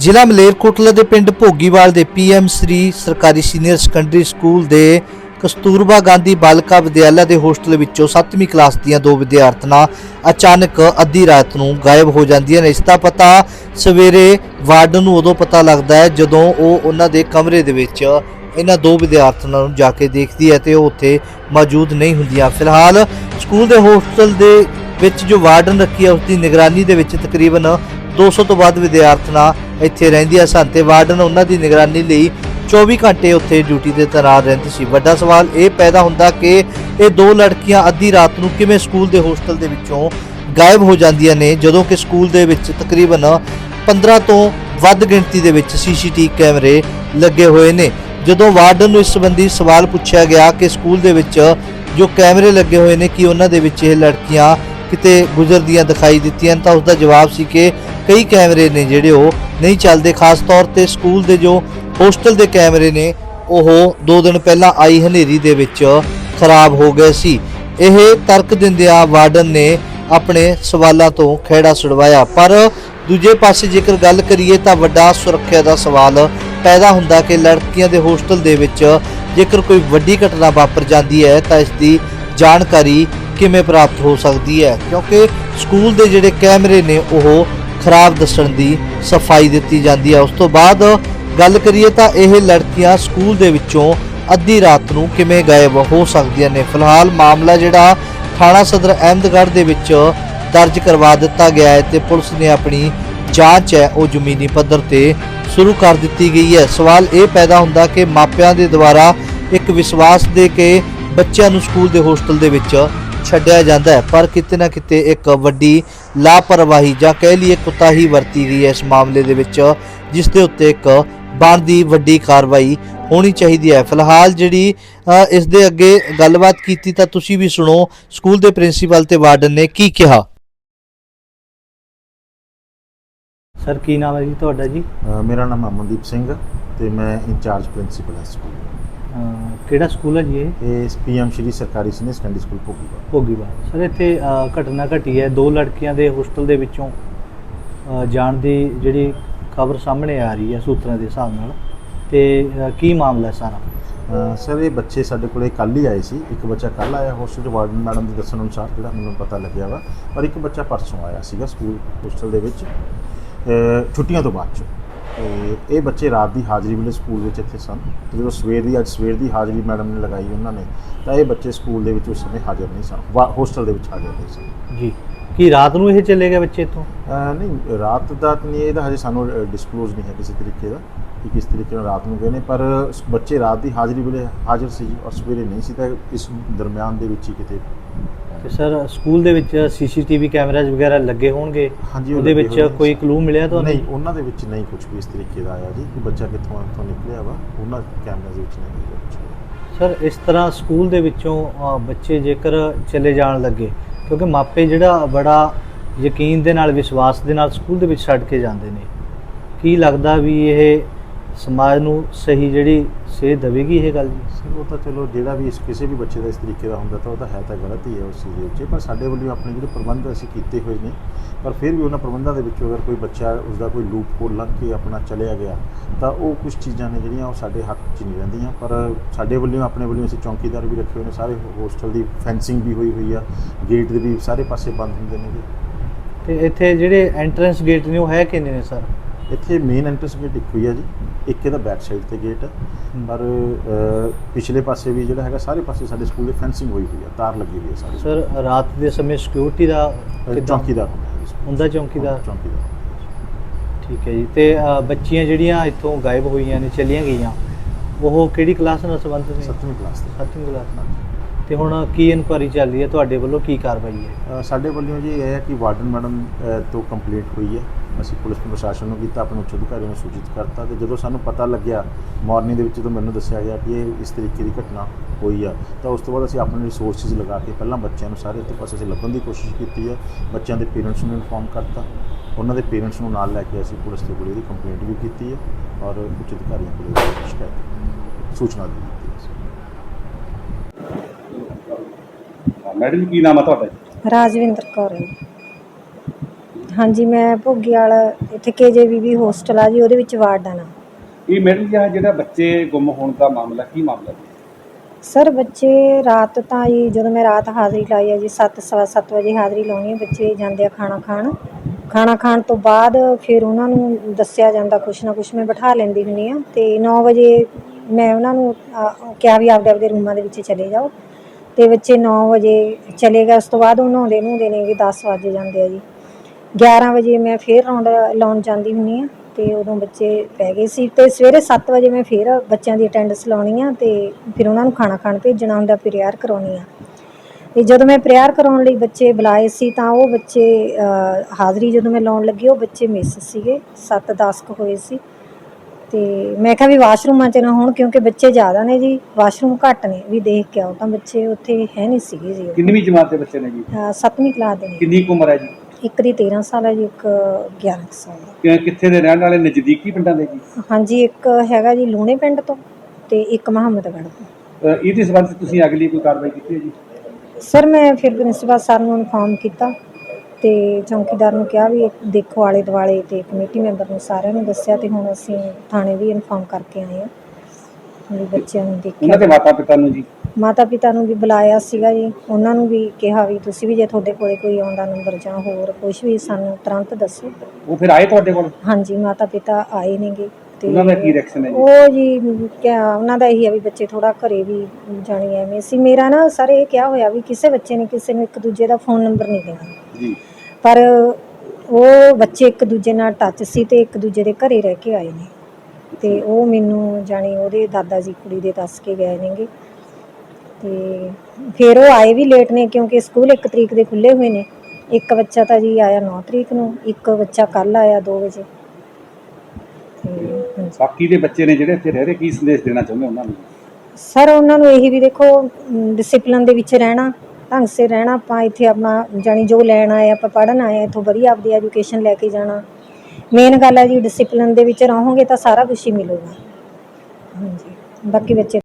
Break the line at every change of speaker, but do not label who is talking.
ਜ਼ਿਲ੍ਹਾ ਮਲੇਰਕੋਟਲਾ ਦੇ ਪਿੰਡ ਭੋਗੀਵਾਲ ਦੇ ਪੀਐਮ ਸ੍ਰੀ ਸਰਕਾਰੀ ਸੀਨੀਅਰ ਸੈਕੰਡਰੀ ਸਕੂਲ ਦੇ ਕਸਤੂਰਬਾ ਗਾਂਧੀ ਬਾਲਿਕਾ ਵਿਦਿਆਲਾ ਦੇ ਹੋਸਟਲ ਵਿੱਚੋਂ 7ਵੀਂ ਕਲਾਸ ਦੀਆਂ ਦੋ ਵਿਦਿਆਰਥਣਾਂ ਅਚਾਨਕ ਅੱਧੀ ਰਾਤ ਨੂੰ ਗਾਇਬ ਹੋ ਜਾਂਦੀਆਂ ਨੇ। ਇਸ ਦਾ ਪਤਾ ਸਵੇਰੇ ਵਾਰਡਨ ਨੂੰ ਉਦੋਂ ਪਤਾ ਲੱਗਦਾ ਹੈ ਜਦੋਂ ਉਹ ਉਹਨਾਂ ਦੇ ਕਮਰੇ ਦੇ ਵਿੱਚ ਇਹਨਾਂ ਦੋ ਵਿਦਿਆਰਥਣਾਂ ਨੂੰ ਜਾ ਕੇ ਦੇਖਦੀ ਹੈ ਤੇ ਉਹ ਉੱਥੇ ਮੌਜੂਦ ਨਹੀਂ ਹੁੰਦੀਆਂ। ਫਿਲਹਾਲ ਸਕੂਲ ਦੇ ਹੋਸਟਲ ਦੇ ਵਿੱਚ ਜੋ ਵਾਰਡਨ ਰੱਖੀ ਹੈ, ਉਸ ਦੀ ਨਿਗਰਾਨੀ ਦੇ ਵਿੱਚ ਤਕਰੀਬਨ 200 ਤੋਂ ਵੱਧ ਵਿਦਿਆਰਥਣਾਂ ਇੱਥੇ ਰਹਿੰਦੀਆਂ ਸਨ ਤੇ ਵਾਰਡਨ ਉਹਨਾਂ ਦੀ ਨਿਗਰਾਨੀ ਲਈ 24 ਘੰਟੇ ਉੱਥੇ ਡਿਊਟੀ ਤੇ ਤੈਨਾਤ ਰਹਿੰਦੀ ਸੀ। ਵੱਡਾ ਸਵਾਲ ਇਹ ਪੈਦਾ ਹੁੰਦਾ ਕਿ ਇਹ ਦੋ ਲੜਕੀਆਂ ਅੱਧੀ ਰਾਤ ਨੂੰ ਕਿਵੇਂ ਸਕੂਲ ਦੇ ਹੋਸਟਲ ਦੇ ਵਿੱਚੋਂ ਗਾਇਬ ਹੋ ਜਾਂਦੀਆਂ ਨੇ, ਜਦੋਂ ਕਿ ਸਕੂਲ ਦੇ ਵਿੱਚ ਤਕਰੀਬਨ 15 ਤੋਂ ਵੱਧ ਗਿਣਤੀ ਦੇ ਵਿੱਚ ਸੀਸੀਟੀ ਕੈਮਰੇ ਲੱਗੇ ਹੋਏ ਨੇ। ਜਦੋਂ ਵਾਰਡਨ ਨੂੰ ਇਸ ਸੰਬੰਧੀ ਸਵਾਲ ਪੁੱਛਿਆ ਗਿਆ ਕਿ ਸਕੂਲ ਦੇ ਵਿੱਚ ਜੋ ਕੈਮਰੇ ਲੱਗੇ ਹੋਏ ਨੇ, ਕਿ ਉਹਨਾਂ ਦੇ ਵਿੱਚ ਇਹ ਲੜਕੀਆਂ ਕਿਤੇ ਗੁਜ਼ਰਦੀਆਂ ਦਿਖਾਈ ਦਿੱਤੀਆਂ ਤਾਂ ਉਸ ਦਾ ਜਵਾਬ ਸੀ ਕਿ ਕਈ ਕੈਮਰੇ ਨੇ ਜਿਹੜੇ ਉਹ ਨਹੀਂ ਚੱਲਦੇ, ਖਾਸ ਤੌਰ ਤੇ ਸਕੂਲ ਦੇ ਜੋ ਹੋਸਟਲ ਦੇ ਕੈਮਰੇ ਨੇ, ਉਹ 2 ਦਿਨ ਪਹਿਲਾਂ ਆਈ ਹਨੇਰੀ ਦੇ ਵਿੱਚ ਖਰਾਬ ਹੋ ਗਏ ਸੀ। ਇਹ ਤਰਕ ਦਿੰਦਿਆਂ ਵਾਰਡਨ ਨੇ ਆਪਣੇ ਸਵਾਲਾਂ ਤੋਂ ਖਹਿੜਾ ਛੁਡਵਾਇਆ ਪਰ ਦੂਜੇ ਪਾਸੇ ਜੇਕਰ ਗੱਲ ਕਰੀਏ ਤਾਂ ਵੱਡਾ ਸੁਰੱਖਿਆ ਦਾ ਸਵਾਲ ਪੈਦਾ ਹੁੰਦਾ ਕਿ ਲੜਕੀਆਂ ਦੇ ਹੋਸਟਲ ਦੇ ਵਿੱਚ ਜੇਕਰ ਕੋਈ ਵੱਡੀ ਘਟਨਾ ਵਾਪਰ ਜਾਂਦੀ ਹੈ ਤਾਂ ਇਸ ਦੀ ਜਾਣਕਾਰੀ ਕਿਵੇਂ ਪ੍ਰਾਪਤ ਹੋ ਸਕਦੀ ਹੈ? ਕਿਉਂਕਿ ਸਕੂਲ ਦੇ ਜਿਹੜੇ ਕੈਮਰੇ ਨੇ, ਉਹ ਖਰਾਬ ਦੱਸਣ ਦੀ ਸਫ਼ਾਈ ਦਿੱਤੀ ਜਾਂਦੀ ਹੈ। ਉਸ ਤੋਂ ਬਾਅਦ ਗੱਲ ਕਰੀਏ ਤਾਂ ਇਹ ਲੜਕੀਆਂ ਸਕੂਲ ਦੇ ਵਿੱਚੋਂ ਅੱਧੀ ਰਾਤ ਨੂੰ ਕਿਵੇਂ ਗਾਇਬ ਹੋ ਸਕਦੀਆਂ ਨੇ? ਫਿਲਹਾਲ ਮਾਮਲਾ ਜਿਹੜਾ ਥਾਣਾ ਸਦਰ ਅਹਿਮਦਗੜ੍ਹ ਦੇ ਵਿੱਚ ਦਰਜ ਕਰਵਾ ਦਿੱਤਾ ਗਿਆ ਹੈ ਤੇ ਪੁਲਿਸ ਨੇ ਆਪਣੀ ਜਾਂਚ ਹੈ, ਉਹ ਜ਼ਮੀਨੀ ਪੱਧਰ ਤੇ ਸ਼ੁਰੂ ਕਰ ਦਿੱਤੀ ਗਈ ਹੈ। ਸਵਾਲ ਇਹ ਪੈਦਾ ਹੁੰਦਾ ਕਿ ਮਾਪਿਆਂ ਦੇ ਦੁਆਰਾ ਇੱਕ ਵਿਸ਼ਵਾਸ ਦੇ ਕੇ ਬੱਚਿਆਂ ਨੂੰ ਸਕੂਲ ਦੇ ਹੋਸਟਲ ਦੇ ਵਿੱਚ ਛੱਡਿਆ ਜਾਂਦਾ ਹੈ, ਪਰ ਕਿਤੇ ਨਾ ਕਿਤੇ ਇੱਕ ਵੱਡੀ ਲਾਪਰਵਾਹੀ ਜਾਂ ਕਹਿ ਲਈਏ ਕੁਤਾਹੀ ਵਰਤੀ ਗਈ ਹੈ ਇਸ ਮਾਮਲੇ ਦੇ ਵਿੱਚ ਜਿਸ ਦੇ ਉੱਤੇ ਇੱਕ ਬਣਦੀ ਵੱਡੀ ਕਾਰਵਾਈ ਹੋਣੀ ਚਾਹੀਦੀ ਹੈ। ਫਿਲਹਾਲ ਜਿਹੜੀ ਇਸ ਦੇ ਅੱਗੇ ਗੱਲਬਾਤ ਕੀਤੀ ਤਾਂ ਤੁਸੀਂ ਵੀ ਸੁਣੋ। ਸਕੂਲ ਦੇ ਪ੍ਰਿੰਸੀਪਲ ਤੇ ਵਾਰਡਨ ਨੇ ਕੀ ਕਿਹਾ?
ਸਰ ਕੀ ਨਾਮ ਹੈ ਜੀ ਤੁਹਾਡਾ ਜੀ?
ਅ, ਮੇਰਾ ਨਾਮ ਅਮਨਦੀਪ ਸਿੰਘ ਤੇ ਮੈਂ ਇੰਚਾਰਜ ਪ੍ਰਿੰਸੀਪਲ ਹਾਂ ਸਕੂਲ।
ਕਿਹੜਾ ਸਕੂਲ ਹੈ ਜੀ ਇਹ?
ਇਹ ਪੀਐਮ ਸ਼੍ਰੀ ਸਰਕਾਰੀ senior secondary school Bhogiwal.
Bhogiwal. Sir ਇੱਥੇ ਘਟਨਾ ਘਟੀ ਹੈ। ਦੋ ਲੜਕੀਆਂ ਦੇ ਹੋਸਟਲ ਦੇ ਵਿੱਚੋਂ ਜਾਣ ਦੀ ਜਿਹੜੀ ਖਬਰ ਸਾਹਮਣੇ ਆ ਰਹੀ ਹੈ ਸੂਤਰਾਂ ਦੇ ਹਿਸਾਬ ਨਾਲ। ਤੇ ਕੀ ਮਾਮਲਾ ਹੈ ਸਾਰਾ?
ਅ, ਸਰ ਇਹ ਬੱਚੇ ਸਾਡੇ ਕੋਲੇ ਕੱਲ ਹੀ ਆਏ ਸੀ। ਇੱਕ ਬੱਚਾ ਕੱਲ ਆਇਆ ਹੋਸਟਲ ਚ ਵਾਰਡਨ ਮੈਡਮ ਦੇ ਦੱਸਣ ਅਨੁਸਾਰ ਜਿਹੜਾ ਮੈਨੂੰ ਪਤਾ ਲੱਗਿਆ ਵਾ। ਪਰ ਇੱਕ ਬੱਚਾ ਪਰਸੋਂ ਆਇਆ ਸੀਗਾ ਸਕੂਲ ਹੋਸਟਲ ਦੇ ਵਿੱਚ। ਅ, ਛੁੱਟੀਆਂ ਤੋਂ ਬਾਅਦ ਚ। ਤੇ ਇਹ ਬੱਚੇ ਰਾਤ ਦੀ ਹਾਜ਼ਰੀ ਵੇਲੇ ਸਕੂਲ ਵਿੱਚ ਇੱਥੇ ਸਨ ਤੇ ਜਦੋਂ ਸਵੇਰ ਦੀ ਅੱਜ ਸਵੇਰ ਦੀ ਹਾਜ਼ਰੀ ਮੈਡਮ ਨੇ ਲਗਾਈ ਉਹਨਾਂ ਨੇ ਤਾਂ ਇਹ ਬੱਚੇ ਸਕੂਲ ਦੇ ਵਿੱਚ ਉਸ ਸਮੇਂ ਹਾਜ਼ਰ ਨਹੀਂ ਸਨ ਹੋਸਟਲ ਦੇ ਵਿੱਚ ਹਾਜ਼ਰ ਨਹੀਂ ਸਨ।
ਜੀ। ਕੀ ਰਾਤ ਨੂੰ ਇਹ ਚਲੇ ਗਏ ਬੱਚੇ ਇੱਥੋਂ?
ਨਹੀਂ ਰਾਤ ਦਾ ਨਹੀਂ ਇਹਦਾ ਹਜੇ ਸਾਨੂੰ ਡਿਸਕਲੋਜ਼ ਨਹੀਂ ਹੈ ਕਿਸੇ ਤਰੀਕੇ ਦਾ ਕਿ ਕਿਸ ਤਰੀਕੇ ਨਾਲ ਰਾਤ ਨੂੰ ਗਏ ਨੇ ਪਰ ਬੱਚੇ ਰਾਤ ਦੀ ਹਾਜ਼ਰੀ ਵੇਲੇ ਹਾਜ਼ਰ ਸੀ ਔਰ ਸਵੇਰੇ ਨਹੀਂ ਸੀ ਤਾਂ ਇਸ ਦਰਮਿਆਨ ਦੇ ਵਿੱਚ ਹੀ ਕਿਤੇ
ਤੇ ਸਰ ਸਕੂਲ ਦੇ ਵਿੱਚ ਸੀਸੀਟੀਵੀ ਕੈਮਰਾਜ਼ ਵਗੈਰਾ ਲੱਗੇ ਹੋਣਗੇ
ਹਾਂਜੀ ਉਹ
ਉਹਦੇ
ਲੱਗੇ
ਵਿੱਚ
ਹੋਏ ਨੇ।
ਕੋਈ ਕਲੂ ਮਿਲਿਆ ਤੁਹਾਨੂੰ
ਨਹੀਂ ਉਹਨਾਂ ਦੇ ਵਿੱਚ ਨਹੀਂ ਕੁਝ ਵੀ ਇਸ ਤਰੀਕੇ ਦਾ ਆਇਆ ਜੀ ਕਿ ਬੱਚਾ ਕਿੱਥੋਂ ਇੱਥੋਂ ਨਿਕਲਿਆ ਵਾ ਉਹਨਾਂ ਕੈਮਰੇ ਦੇ ਵਿੱਚ ਨਹੀਂ ਕੁਛ।
ਸਰ ਇਸ ਤਰ੍ਹਾਂ ਸਕੂਲ ਦੇ ਵਿੱਚੋਂ ਅ, ਬੱਚੇ ਜੇਕਰ ਚਲੇ ਜਾਣ ਲੱਗੇ ਕਿਉਂਕਿ ਮਾਪੇ ਜਿਹੜਾ ਬੜਾ ਯਕੀਨ ਦੇ ਨਾਲ ਵਿਸ਼ਵਾਸ ਦੇ ਨਾਲ ਸਕੂਲ ਦੇ ਵਿੱਚ ਛੱਡ ਕੇ ਜਾਂਦੇ ਨੇ ਕੀ ਲੱਗਦਾ ਵੀ ਇਹ ਸਮਾਜ ਨੂੰ ਸਹੀ ਜਿਹੜੀ ਸੇਧ ਦੇਵੇਗੀ ਇਹ ਗੱਲ ਜੀ?
ਸਰ ਉਹ ਤਾਂ ਚਲੋ ਜਿਹੜਾ ਵੀ ਇਸ ਕਿਸੇ ਵੀ ਬੱਚੇ ਦਾ ਇਸ ਤਰੀਕੇ ਦਾ ਹੁੰਦਾ ਤਾਂ ਉਹ ਤਾਂ ਹੈ ਤਾਂ ਗਲਤ ਹੀ ਹੈ ਉਸ ਚੀਜ਼ ਦੇ ਵਿੱਚ। ਪਰ ਸਾਡੇ ਵੱਲੋਂ ਆਪਣੇ ਜਿਹੜੇ ਪ੍ਰਬੰਧ ਅਸੀਂ ਕੀਤੇ ਹੋਏ ਨੇ ਪਰ ਫਿਰ ਵੀ ਉਹਨਾਂ ਪ੍ਰਬੰਧਾਂ ਦੇ ਵਿੱਚੋਂ ਅਗਰ ਕੋਈ ਬੱਚਾ ਉਸ ਦਾ ਕੋਈ ਲੂਪ ਹੋਲ ਲੰਘ ਕੇ ਆਪਣਾ ਚਲਿਆ ਗਿਆ ਤਾਂ ਉਹ ਕੁਝ ਚੀਜ਼ਾਂ ਨੇ ਜਿਹੜੀਆਂ ਉਹ ਸਾਡੇ ਹੱਕ 'ਚ ਨਹੀਂ ਰਹਿੰਦੀਆਂ। ਪਰ ਸਾਡੇ ਵੱਲੋਂ ਆਪਣੇ ਵੱਲੋਂ ਅਸੀਂ ਚੌਕੀਦਾਰ ਵੀ ਰੱਖੇ ਹੋਏ ਨੇ ਸਾਰੇ ਹੋਸਟਲ ਦੀ ਫੈਂਸਿੰਗ ਵੀ ਹੋਈ ਹੋਈ ਆ ਗੇਟ ਦੇ ਵੀ ਸਾਰੇ ਪਾਸੇ ਬੰਦ ਹੁੰਦੇ ਨੇ ਜੀ।
ਤੇ ਇੱਥੇ ਜਿਹੜੇ ਐਂਟਰੈਂਸ ਗੇਟ ਨੇ ਉਹ ਹੈ ਕਿੰਨੇ ਨੇ ਸਰ
ਇੱਥੇ ਮੇਨ ਐਂਟਰੈਂਸ ਗੇਟ ਇੱਕ ਹੋਈ ਆ ਜੀ। ਇੱਕ ਇਹਦਾ ਬੈਕ ਸਾਈਡ ਤੇ ਗੇਟ ਪਰ ਅ, ਪਿਛਲੇ ਪਾਸੇ ਵੀ ਜਿਹੜਾ ਹੈਗਾ ਸਾਰੇ ਪਾਸੇ ਸਾਡੇ ਸਕੂਲ ਦੀ ਫੈਂਸਿੰਗ ਹੋਈ ਹੋਈ ਆ। ਤਾਰ ਲੱਗੀ ਹੋਈ ਹੈ ਸਾਰੇ
ਸਰ ਰਾਤ ਦੇ ਸਮੇਂ ਸਿਕਿਉਰਿਟੀ ਦਾ ਕਿੱਦਾਂ?
ਚੌਕੀਦਾਰ ਹੁੰਦਾ ਹੈ ਜੀ।
ਹੁੰਦਾ ਚੌਕੀਦਾਰ?
ਚੌਕੀਦਾਰ।
ਠੀਕ ਹੈ ਜੀ। ਤੇ ਬੱਚੀਆਂ ਜਿਹੜੀਆਂ ਇੱਥੋਂ ਗਾਇਬ ਹੋਈਆਂ ਨੇ ਚਲੀਆਂ ਗਈਆਂ ਉਹ ਕਿਹੜੀ ਕਲਾਸ ਨਾਲ ਸੰਬੰਧਿਤ ਨੇ?
ਸੱਤਵੀਂ ਕਲਾਸ ਦੇ
ਸੱਤਵੀਂ ਕਲਾਸ ਨਾਲ। ਤੇ ਹੁਣ ਕੀ ਇਨਕੁਆਰੀ ਚੱਲ ਰਹੀ ਹੈ? ਤੁਹਾਡੇ ਵੱਲੋਂ ਕੀ ਕਾਰਵਾਈ ਹੈ?
ਅ, ਸਾਡੇ ਵੱਲੋਂ ਜੀ ਇਹ ਹੈ ਕਿ ਵਾਰਡਨ ਮੈਡਮ ਅ, ਤੋਂ ਕੰਪਲੀਟ ਹੋਈ ਹੈ। ਅਸੀਂ ਪੁਲਿਸ ਪ੍ਰਸ਼ਾਸਨ ਨੂੰ ਕੀਤਾ ਆਪਣੇ ਉੱਚ ਅਧਿਕਾਰੀਆਂ ਨੂੰ ਸੂਚਿਤ ਕਰਤਾ ਤੇ ਜਦੋਂ ਸਾਨੂੰ ਪਤਾ ਲੱਗਿਆ ਮਾਰਨਿੰਗ ਦੇ ਵਿੱਚ ਜਦੋਂ ਮੈਨੂੰ ਦੱਸਿਆ ਗਿਆ ਕਿ ਇਹ ਇਸ ਤਰੀਕੇ ਦੀ ਘਟਨਾ ਹੋਈ ਆ ਤਾਂ ਉਸ ਤੋਂ ਬਾਅਦ ਅਸੀਂ ਆਪਣੇ ਰਿਸੋਰਸਿਸ ਲਗਾ ਕੇ ਪਹਿਲਾਂ ਬੱਚਿਆਂ ਨੂੰ ਸਾਰੇ ਇੱਥੇ ਪਾਸੇ ਅਸੀਂ ਲੱਭਣ ਦੀ ਕੋਸ਼ਿਸ਼ ਕੀਤੀ ਹੈ ਬੱਚਿਆਂ ਦੇ ਪੇਰੈਂਟਸ ਨੂੰ ਇਨਫੋਰਮ ਕਰਤਾ। ਉਹਨਾਂ ਦੇ ਪੇਰੈਂਟਸ ਨੂੰ ਨਾਲ ਲੈ ਕੇ ਅਸੀਂ ਪੁਲਿਸ ਦੇ ਕੋਲ ਇਹਦੀ ਕੰਪਲੇਂਟ ਵੀ ਕੀਤੀ ਹੈ ਔਰ ਉੱਚ ਅਧਿਕਾਰੀਆਂ ਕੋਲ ਇਹਦੀ ਸ਼ਿਕਾਇਤ ਸੂਚਨਾ ਦਿੱਤੀ ਹੈ
ਹਾਂ, ਮੈਡਮ ਜੀ ਕੀ ਨਾਮ ਆ ਤੁਹਾਡਾ ਜੀ?
ਰਾਜਵਿੰਦਰ ਕੌਰ ਹੈ।
ਹਾਂਜੀ ਮੈਂ ਭੋਗੀਵਾਲ ਇੱਥੇ ਕੇਜੇਵੀਵੀ ਹੋਸਟਲ ਆ ਜੀ ਉਹਦੇ ਵਿੱਚ ਵਾਰਡਨ ਆ
ਇਹ ਮੈਡਮ ਜੀ ਆਹ ਜਿਹੜਾ ਬੱਚੇ ਗੁੰਮ ਹੋਣ ਦਾ ਮਾਮਲਾ ਕੀ ਮਾਮਲਾ ਜੀ
ਸਰ ਬੱਚੇ ਰਾਤ ਤਾਂ ਜੀ ਜਦੋਂ ਮੈਂ ਰਾਤ ਹਾਜ਼ਰੀ ਲਾਈ ਆ ਜੀ 7:30 ਵਜੇ ਹਾਜ਼ਰੀ ਲਾਉਣੀ ਹੈ ਬੱਚੇ ਜਾਂਦੇ ਆ ਖਾਣਾ ਖਾਣ ਖਾਣਾ ਖਾਣ ਤੋਂ ਬਾਅਦ ਫਿਰ ਉਹਨਾਂ ਨੂੰ ਦੱਸਿਆ ਜਾਂਦਾ ਕੁਛ ਨਾ ਕੁਛ ਮੈਂ ਬਿਠਾ ਲੈਂਦੀ ਹੁੰਦੀ ਆ ਤੇ 9 ਵਜੇ ਮੈਂ ਉਹਨਾਂ ਨੂੰ ਅਹ, ਕਿਹਾ ਵੀ ਆਪਦੇ ਆਪਦੇ ਰੂਮਾਂ ਦੇ ਵਿੱਚ ਚਲੇ ਜਾਓ ਤੇ ਬੱਚੇ 9 ਵਜੇ ਚਲੇ ਗਏ ਉਸ ਤੋਂ ਬਾਅਦ ਉਹ ਨਹਾਉਂਦੇ ਨਹਾਉਂਦੇ ਨੇ ਵੀ 10 ਵੱਜ ਜਾਂਦੇ ਆ ਜੀ। 11 ਵਜੇ ਮੈਂ ਫੇਰ ਰਾਉਂਡ ਲਾਉਣ ਜਾਂਦੀ ਹੁੰਨੀ ਆ ਤੇ ਉਦੋਂ ਬੱਚੇ ਪੈ ਗਏ ਸੀ ਤੇ ਸਵੇਰੇ 7 ਵਜੇ ਮੈਂ ਫੇਰ ਬੱਚਿਆਂ ਦੀ ਅਟੈਂਡੈਂਸ ਲਾਉਣੀ ਆ ਤੇ ਫਿਰ ਉਹਨਾਂ ਨੂੰ ਖਾਣਾ ਖਾਣ ਭੇਜਣਾ ਹੁੰਦਾ ਪ੍ਰੇਅਰ ਕਰਾਉਣੀ ਆ। ਤੇ ਜਦੋਂ ਮੈਂ ਪ੍ਰੇਅਰ ਕਰਾਉਣ ਲਈ ਬੱਚੇ ਬੁਲਾਏ ਸੀ ਤਾਂ ਉਹ ਬੱਚੇ ਹਾਜ਼ਰੀ ਜਦੋਂ ਮੈਂ ਲਾਉਣ ਲੱਗੀ, ਉਹ ਬੱਚੇ ਮਿਸ ਸੀਗੇ 7-10 ਕੁ ਹੋਏ ਸੀ। ਤੇ ਮੈਂ ਕਿਹਾ ਵੀ ਵਾਸ਼ਰੂਮਾਂ 'ਚ ਨਾ ਹੋਣ ਕਿਉਂਕਿ ਬੱਚੇ ਜ਼ਿਆਦਾ ਨੇ ਜੀ ਵਾਸ਼ਰੂਮ ਘੱਟ ਨੇ ਵੀ ਦੇਖ ਕੇ ਆਓ ਤਾਂ ਬੱਚੇ ਉੱਥੇ ਹੈ ਨਹੀਂ ਸੀਗੇ ਜੀ।
ਕਿੰਨਵੀਂ ਜਮਾਤ ਦੇ ਬੱਚੇ ਨੇ ਜੀ?
ਅਹ, ਸੱਤਵੀਂ ਕਲਾਸ ਦੇ ਨੇ।
ਕਿੰਨੀ ਕੁ ਉਮਰ ਹੈ ਜੀ?
ਇੱਕ ਦੀ 13 ਸਾਲ ਹੈ ਜੀ ਇੱਕ 11 ਕੁ ਸਾਲ ਦਾ।
ਕਿ- ਕਿੱਥੇ ਦੇ ਰਹਿਣ ਵਾਲੇ ਨਜ਼ਦੀਕੀ ਪਿੰਡਾਂ ਦੇ ਜੀ?
ਹਾਂਜੀ ਇੱਕ ਹੈਗਾ ਜੀ ਲੂਣੇ ਪਿੰਡ ਤੋਂ ਤੇ ਇੱਕ ਮੁਹੰਮਦਗੜ੍ਹ ਤੋਂ।
ਇਹਦੇ ਸੰਬੰਧ 'ਚ ਤੁਸੀਂ ਅਗਲੀ ਕੋਈ ਕਾਰਵਾਈ ਕੀਤੀ ਹੈ ਜੀ?
ਸਰ ਮੈਂ ਫਿਰ ਪ੍ਰਿੰਸੀਪਲ ਸਰ ਨੂੰ ਇਨਫਾਰਮ ਕੀਤਾ। ਤੇ ਚੌਂਕੀਦਾਰ ਨੂੰ ਕਿਹਾ ਵੀ ਦੇਖੋ ਆਲੇ ਦੁਆਲੇ ਤੇ ਕਮੇਟੀ ਮੈਂਬਰ ਨੂੰ ਸਾਰਿਆਂ ਨੂੰ ਦੱਸਿਆ ਤੇ ਹੁਣ ਅਸੀਂ ਥਾਣੇ ਵੀ ਇਨਫਾਰਮ ਕਰਕੇ ਆਏ ਆ ਵੀ ਬੱਚਿਆਂ ਨੂੰ
ਉਹਨਾਂ
ਦੇਖਿਆ
ਦੇ ਮਾਤਾ ਪਿਤਾ ਨੂੰ ਜੀ?
ਮਾਤਾ ਪਿਤਾ ਨੂੰ ਵੀ ਬੁਲਾਇਆ ਸੀਗਾ ਜੀ। ਉਹਨਾਂ ਨੂੰ ਵੀ ਕਿਹਾ ਵੀ ਤੁਸੀਂ ਵੀ ਜੇ ਤੁਹਾਡੇ ਕੋਲੇ ਕੋਈ ਆਉਂਦਾ ਨੰਬਰ ਜਾਂ ਹੋਰ ਕੁਝ ਵੀ ਸਾਨੂੰ ਤੁਰੰਤ ਦੱਸੋ।
ਉਹ ਫਿਰ ਆਏ ਤੁਹਾਡੇ ਕੋਲ?
ਹਾਂਜੀ ਮਾਤਾ ਪਿਤਾ ਆਏ ਨੇਗੇ। ਤੇ
ਉਹਨਾਂ ਦਾ ਕੀ ਰਿਐਕਸ਼ਨ ਹੈ ਜੀ?
ਉਹ ਜੀ ਕਿਆ ਉਹਨਾਂ ਦਾ ਇਹੀ ਆ ਵੀ ਬੱਚੇ ਥੋੜਾ ਘਰੇ ਵੀ ਜਾਣੀ ਐਵੇਂ। ਸੀ ਮੇਰਾ ਨਾ ਸਰ ਇਹ ਕਿਹਾ ਹੋਇਆ ਵੀ ਕਿਸੇ ਬੱਚੇ ਨੇ ਕਿਸੇ ਨੂੰ ਇੱਕ ਦੂਜੇ ਦਾ ਫੋਨ ਨੰਬਰ ਨਹੀਂ ਦੇਣਾ।
ਜੀ।
ਪਰ ਉਹ ਬੱਚੇ ਇੱਕ ਦੂਜੇ ਨਾਲ ਟੱਚ ਸੀ ਤੇ ਇੱਕ ਦੂਜੇ ਦੇ ਘਰੇ ਰਹਿ ਕੇ ਆਏ ਨੇ। ਤੇ ਉਹ ਮੈਨੂੰ ਜਾਣੀ ਉਹਦੇ ਦਾਦਾ ਜੀ ਕੁੜੀ ਦੇ ਦੱਸ ਕੇ ਗਏ ਨੇਗੇ। ਤੇ ਫਿਰ ਉਹ ਆਏ ਵੀ ਲੇਟ ਨੇ ਕਿਉਂਕਿ ਸਕੂਲ 1 ਤਰੀਕ ਦੇ ਖੁੱਲੇ ਹੋਏ ਨੇ। ਇੱਕ ਬੱਚਾ ਤਾਂ ਜੀ ਆਇਆ 9 ਤਰੀਕ ਨੂੰ ਇੱਕ ਬੱਚਾ ਕੱਲ ਆਇਆ 2 ਵਜੇ। ਹਾਂਜੀ
ਬਾਕੀ ਦੇ ਬੱਚੇ ਨੇ ਜਿਹੜੇ ਇੱਥੇ ਰਹਿ ਰਹੇ, ਕੀ ਸੰਦੇਸ਼ ਦੇਣਾ ਚਾਹੁੰਦੇ ਉਹਨਾਂ ਨੂੰ?
ਸਰ, ਉਹਨਾਂ ਨੂੰ ਇਹੀ ਵੀ ਦੇਖੋ ਡਿਸਪਲਿਨ ਦੇ ਵਿੱਚ ਰਹਿਣਾ, ਢੰਗ ਸੇ ਰਹਿਣਾ, ਆਪਾਂ ਇੱਥੇ ਆਪਣਾ, ਜਾਣੀ ਜੋ ਲੈਣ ਆਏ, ਆਪਾਂ ਪੜ੍ਹਨ ਆਏ, ਇੱਥੋਂ ਵਧੀਆ ਆਪਦੀ ਐਜੂਕੇਸ਼ਨ ਲੈ ਕੇ ਜਾਣਾ। ਮੇਨ ਗੱਲ ਹੈ ਜੀ ਡਿਸਪਲਿਨ ਦੇ ਵਿੱਚ ਰਹੋਗੇ ਤਾਂ ਸਾਰਾ ਕੁਝ ਹੀ ਮਿਲੂਗਾ। ਹਾਂਜੀ, ਬਾਕੀ ਬੱਚੇ